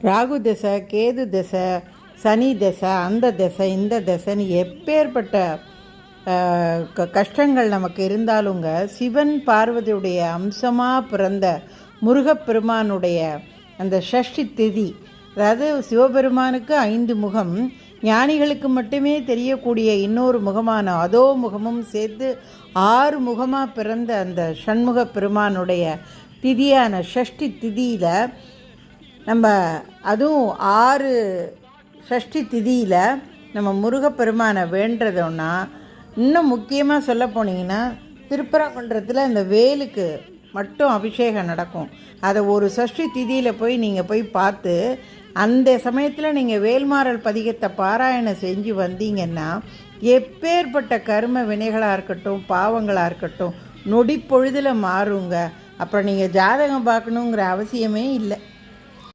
ராகு தசை கேது தசை சனி தசை அந்த தசை இந்த தசைன்னு எப்பேற்பட்ட க- கஷ்டங்கள் நமக்கு இருந்தாலுங்க சிவன் பார்வதியுடைய அம்சமாக பிறந்த முருகப்பெருமானுடைய அந்த ஷஷ்டி திதி அதாவது சிவபெருமானுக்கு ஐந்து முகம் ஞானிகளுக்கு மட்டுமே தெரியக்கூடிய இன்னொரு முகமான அதோ முகமும் சேர்த்து ஆறு முகமாக பிறந்த அந்த சண்முக பெருமானுடைய திதியான ஷஷ்டி திதியில் நம்ம அதுவும் ஆறு ஷஷ்டி திதியில் நம்ம முருகப்பெருமானை வேண்டுறதோன்னா இன்னும் முக்கியமாக சொல்ல போனீங்கன்னா திருப்பரங்குன்றத்தில் இந்த வேலுக்கு மட்டும் அபிஷேகம் நடக்கும். அதை ஒரு சஷ்டி திதியில் போய் நீங்கள் போய் பார்த்து அந்த சமயத்தில் நீங்கள் வேல்மாறல் பதிகத்தை பாராயணம் செஞ்சு வந்தீங்கன்னா எப்பேற்பட்ட கரும வினைகளாக இருக்கட்டும் பாவங்களாக இருக்கட்டும் நொடி பொழுதில் மாறுங்க. அப்புறம் நீங்கள் ஜாதகம் பார்க்கணுங்கிற அவசியமே இல்லை.